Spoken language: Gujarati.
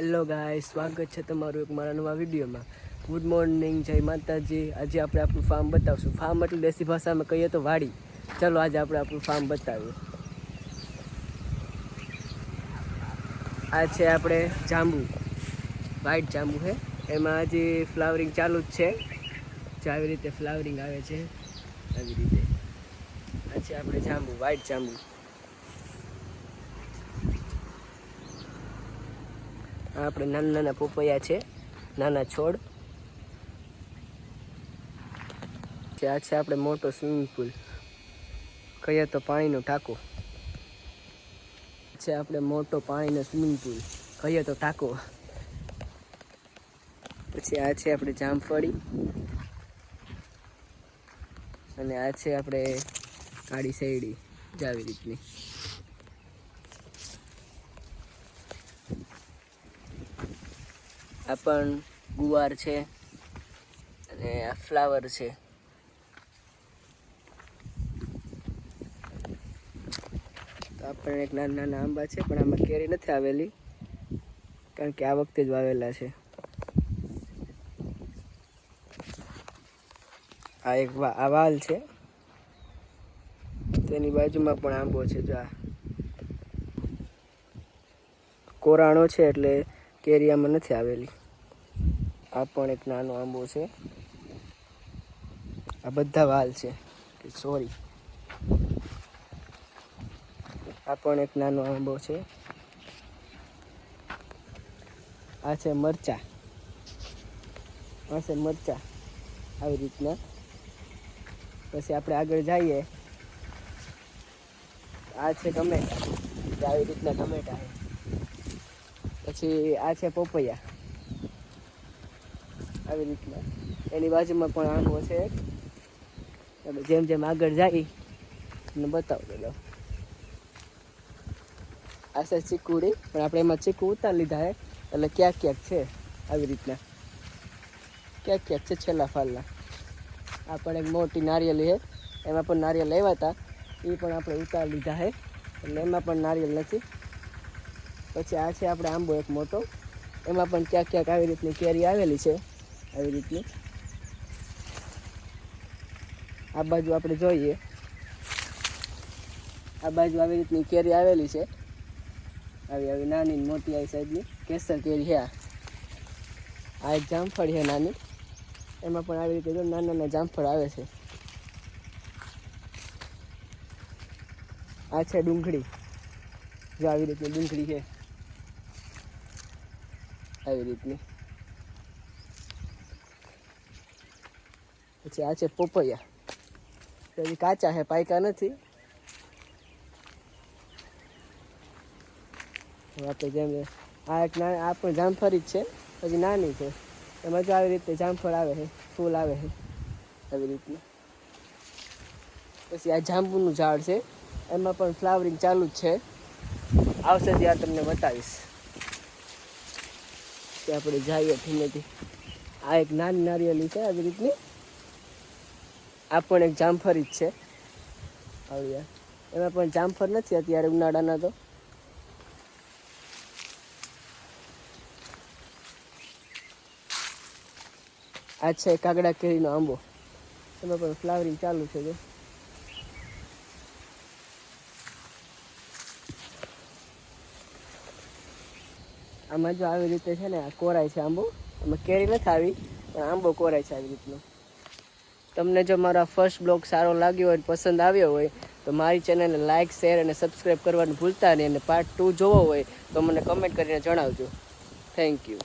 હેલો ગાય સ્વાગત છે તમારું એક મારા નવા વિડીયોમાં. ગુડ મોર્નિંગ, જય માતાજી. આજે આપણે આપણું ફાર્મ બતાવશું. ફાર્મ એટલે દેશી ભાષામાં કહીએ તો વાડી. ચલો, આજે આપણે આપણું ફાર્મ બતાવીએ. આ છે આપણે જાંબુ. વ્હાઈટ જાંબુ છે એમાં હજી ફ્લાવરિંગ ચાલુ જ છે. જે આવી રીતે ફ્લાવરિંગ આવે છે, આવી રીતે. આ છે આપણે જાંબુ વ્હાઈટ જાંબુ. આપણે નાના નાના પોપૈયા છે, નાના છોડ. આ છે આપણે મોટો સ્વિમિંગ પુલ. કહીએ તો પાણીનો ટાંકો છે આપણે મોટો પાણીનો સ્વિમિંગ પુલ. કહીએ તો ટાંકો પછી આ છે આપણે જામફળી. અને આ છે આપણે કાળી શેરડી. જ આવી રીતની. આ પણ ગુવાર છે અને આ ફ્લાવર છે. તો પણ એક નાના નાના આંબા છે, પણ આમાં કેરી નથી આવેલી, કારણ કે આ વખતે જ વાવેલા છે. આ એક આ વાલ છે. તેની બાજુમાં પણ આંબો છે, જો આ. કોરાણો છે એટલે કેરી આમાં નથી આવેલી. આ પણ એક નાનો આંબો છે. આ બધા વાલ છે. સોરી. આ પણ એક નાનો આંબો છે. આ છે મરચા. આ છે મરચા. આવી રીતના. પછી આપણે આગળ જઈએ. આ છે ટમેટા. આવી રીતના ટમેટા પછી આ છે પોપૈયા. આવી રીતના. એની બાજુમાં પણ આંબો છે. એક. જેમ જેમ આગળ જાય, તમને બતાવ પેલો આ છે ચીકુડી, પણ આપણે એમાં ચીકુ ઉતાર લીધા છે એટલે ક્યાંક ક્યાંક છે આવી રીતના. ક્યાંક ક્યાંક છે છેલ્લા ફાલના. આ પણ એક મોટી નારિયેલી છે એમાં પણ નારિયેલ લેવા હતા. એ પણ આપણે ઉતાર લીધા છે એટલે એમાં પણ નારિયેલ નથી. પછી આ છે આપણે આંબો એક મોટો. એમાં પણ ક્યાંક ક્યાંક આવી રીતની કેરી આવેલી છે. આવી રીતની. આ બાજુ આપણે જોઈએ. આ બાજુ આવી રીતની કેરી આવેલી છે. આવી આવી નાની મોટી આવી સાઈડની. કેસર કેરી છે આ. જામફળ છે નાની. એમાં પણ આવી રીતે નાના નાના જામફળ આવે છે. આ છે ડુંગળી. જો આવી રીતની ડુંગળી છે. આવી રીતની. પછી આ છે પોપૈયા. હજી કાચા છે પાયકા નથી. આપણે જેમ આ એક ના આ પણ જામફળી જ છે હજી નાની છે. એમાં જો આવી રીતે જામફળ આવે છે, ફૂલ આવે છે, આવી રીતના. પછી આ જાંબુનું ઝાડ છે, એમાં પણ ફ્લાવરિંગ ચાલુ જ છે. આવશે ત્યાં તમને બતાવીશ. આપણે જઈએ ધીમેથી. આ એક નાની નારિયેલી છે, આવી રીતની. આ પણ એક જામફરી જ છે. આવ્યા એમાં પણ જામફળ નથી અત્યારે ઉનાળાના તો. આ છે કાગડા કેરીનો આંબો. એમાં પણ ફ્લાવરિંગ ચાલુ છે જો. આમાં જો આવી રીતે છે ને આ કોરાય છે આંબો. એમાં કેરી નથી આવી, પણ આંબો કોરાય છે આવી રીતનો. તમને જો મારા ફર્સ્ટ બ્લોગ સારો લાગ્યો હોય પસંદ આવ્યો હોય, તો મારી ચેનલને લાઇક શેર અને સબસ્ક્રાઈબ કરવાનું ભૂલતા નહીં અને પાર્ટ ટુ જોવો હોય, તો મને કમેન્ટ કરીને જણાવજો. Thank you